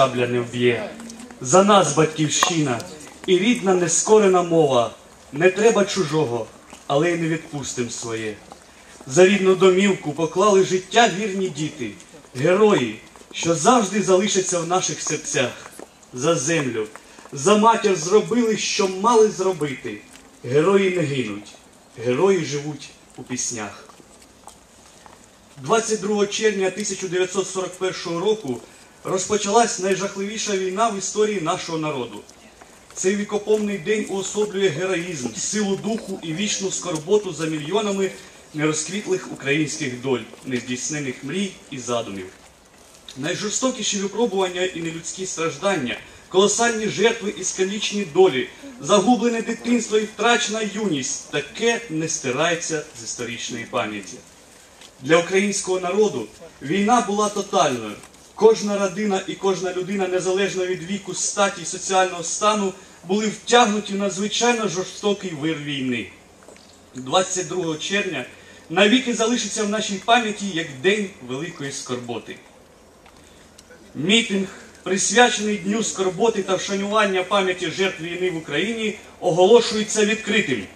табля не вб'є. За нас батьківщина і рідна нескорена мова. Не треба чужого, але й не відпустим своє. За рідну домівку поклали життя вірні діти, герої, що завжди залишаться в наших серцях. За землю, за матір зробили, що мали зробити. Герої не гинуть, герої живуть у піснях. 22 червня 1941 року розпочалась найжахливіша війна в історії нашого народу. Цей вікопомний день уособлює героїзм, силу духу і вічну скорботу за мільйонами нерозквітлих українських доль, нездійснених мрій і задумів. Найжорстокіші випробування і нелюдські страждання, колосальні жертви і скалічні долі, загублене дитинство і втрачена юність таке не стирається з історичної пам'яті. Для українського народу війна була тотальною. Кожна родина і кожна людина, незалежно від віку, статі соціального стану, були втягнуті в надзвичайно жорстокий вир війни. 22 червня навіки залишиться в нашій пам'яті як День Великої Скорботи. Мітинг, присвячений Дню скорботи та вшанування пам'яті жертв війни в Україні, оголошується відкритим.